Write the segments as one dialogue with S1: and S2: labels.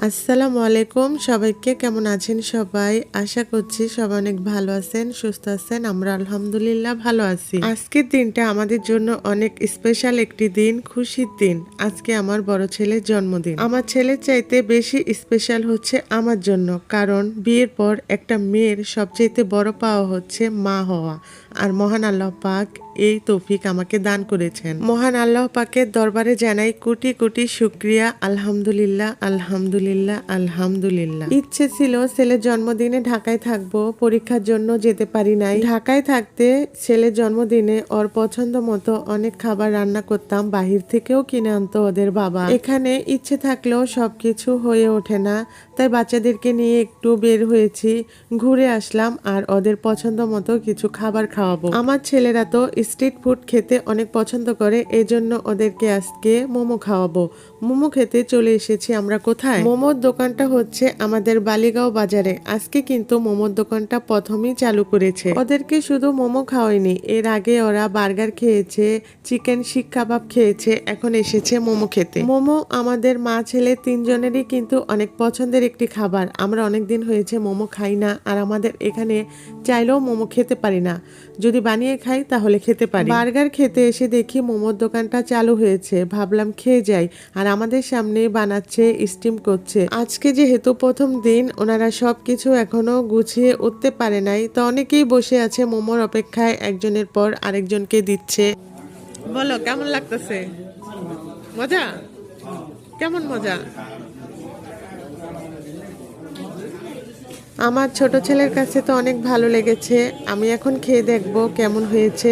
S1: আসসালামু আলাইকুম। সবাইকে কেমন আছেন সবাই? আশা করছি সবাই অনেক ভালো আছেন, সুস্থ আছেন। আমরা আলহামদুলিল্লাহ ভালো আছি। আজকের দিনটা আমাদের জন্য অনেক স্পেশাল একটি দিন, খুশির দিন। আজকে আমার বড় ছেলের জন্মদিন। আমার ছেলের চাইতে বেশি স্পেশাল হচ্ছে আমার জন্য। কারণ বিয়ের পর একটা মেয়ের সবচাইতে বড় পাওয়া হচ্ছে মা হওয়া। আর মহান আল্লাহ পাক এই তৌফিক আমাকে দান করেছেন। মহান আল্লাহ পাকের দরবারে জানাই কোটি কোটি শুক্রিয়া। আলহামদুলিল্লাহ আলহামদুলিল্লাহ আলহামদুলিল্লাহ। ইচ্ছে ছিল ছেলের জন্মদিনে ঢাকায় থাকব, পরীক্ষার জন্য যেতে পারি নাই। ঢাকায় থাকতে ছেলের জন্মদিনে ওর পছন্দ মতো অনেক খাবার রান্না করতাম, বাহির থেকেও কিনে আনতো ওদের বাবা। এখানে ইচ্ছে থাকলেও সবকিছু হয়ে ওঠে না, তাই বাচ্চাদেরকে নিয়ে একটু বের হয়েছি, ঘুরে আসলাম আর ওদের পছন্দ মতো কিছু খাবার খাওয়াবো। আমার ছেলেরা তো স্ট্রিট ফুড খেতে অনেক পছন্দ করে এই জন্য ওদেরকে আজকে মোমো খাওয়াবো। মোমো খেতে চলে এসেছি আমরা কোথায়? মোমোর দোকানটা হচ্ছে আমাদের বালিগাঁও বাজারে। আজকে কিন্তু মোমোর দোকানটা প্রথমেই চালু করেছে। ওদেরকে শুধু মোমো খাওয়াইনি এর আগে ওরা বার্গার খেয়েছে, চিকেন শিক কাবাব খেয়েছে, এখন এসেছে মোমো খেতে। মোমো আমাদের মা ছেলে তিনজনেরই কিন্তু অনেক পছন্দের একটি খাবার। আমরা অনেক দিন হয়েছে মোমো খাই না, আর আমাদের এখানে চাইলেও মোমো খেতে পারি না। যদি বানিয়ে খাই তাহলে খেতে পারি। বার্গার খেতে এসে দেখি মোমোর দোকানটা চালু হয়েছে। ভাবলাম খেয়ে যাই। আর আমাদের সামনে বানাচ্ছে স্টিম করছে। আজকে যেহেতু প্রথম দিন, ওনারা সবকিছু এখনও গুছিয়ে উঠতে পারে নাই। তো অনেকেই বসে আছে মোমোর অপেক্ষায়। একজনের পর আরেকজনকে দিচ্ছে। বলো, কেমন লাগতেছে? মজা? কেমন মজা? আমার ছোট ছেলের কাছে তো অনেক ভালো লেগেছে। আমি এখন খেয়ে দেখব কেমন হয়েছে।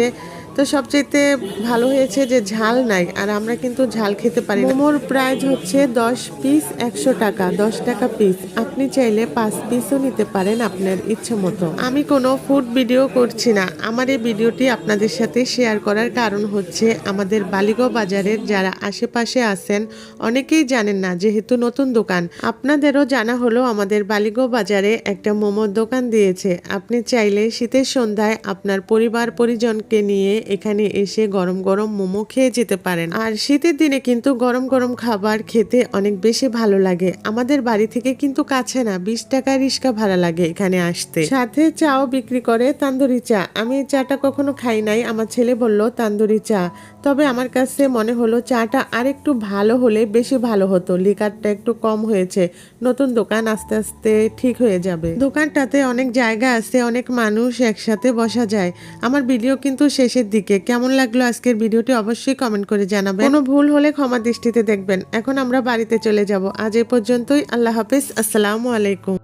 S1: তো সবচেয়ে ভালো হয়েছে যে ঝাল নাই আর আমরা কিন্তু ঝাল খেতে পারি না। মোমোর প্রাইস হচ্ছে দশ পিস একশো টাকা দশ টাকা পিস। আপনি চাইলে পাঁচ পিসও নিতে পারেন আপনার ইচ্ছে মতো। আমি কোনো ফুড ভিডিও করছি না। আমার এই ভিডিওটি আপনাদের সাথে শেয়ার করার কারণ হচ্ছে আমাদের বালিগাঁও বাজারের যারা আশেপাশে আছেন অনেকেই জানেন না যেহেতু নতুন দোকান। আপনাদেরও জানা হলো আমাদের বালিগাঁও বাজারে একটা মোমোর দোকান দিয়েছে। আপনি চাইলে শীতের সন্ধ্যায় আপনার পরিবার পরিজনকে নিয়ে এখানে এসে গরম গরম মোমো খেয়ে যেতে পারেন। আর শীতের দিনে কিন্তু গরম গরম খাবার খেতে অনেক বেশি ভালো লাগে। আমাদের বাড়ি থেকে কিন্তু কাছে না, বিশ টাকা রিক্সা ভাড়া লাগে এখানে আসতে। সাথে চাও বিক্রি করে তান্দুরি চা। আমি চাটা কখনো খাই নাই। আমার ছেলে বলল, তান্দুরি চা। তবে আমার কাছে মনে হলো চাটা আর একটু ভালো হলে বেশি ভালো হতো। লিকারটা একটু কম হয়েছে। নতুন দোকান আস্তে আস্তে ঠিক হয়ে যাবে। দোকানটাতে অনেক জায়গা আছে, অনেক মানুষ একসাথে বসা যায়। আমার ভিডিও কিন্তু শেষের দিকে। কেমন লাগল আজকের ভিডিওটি অবশ্যই কমেন্ট করে জানাবেন। কোনো ভুল হলে ক্ষমা দৃষ্টিতে দেখবেন। এখন আমরা বাড়িতে চলে যাব। আজ এ পর্যন্তই। আল্লাহ হাফিজ। আসসালামু আলাইকুম।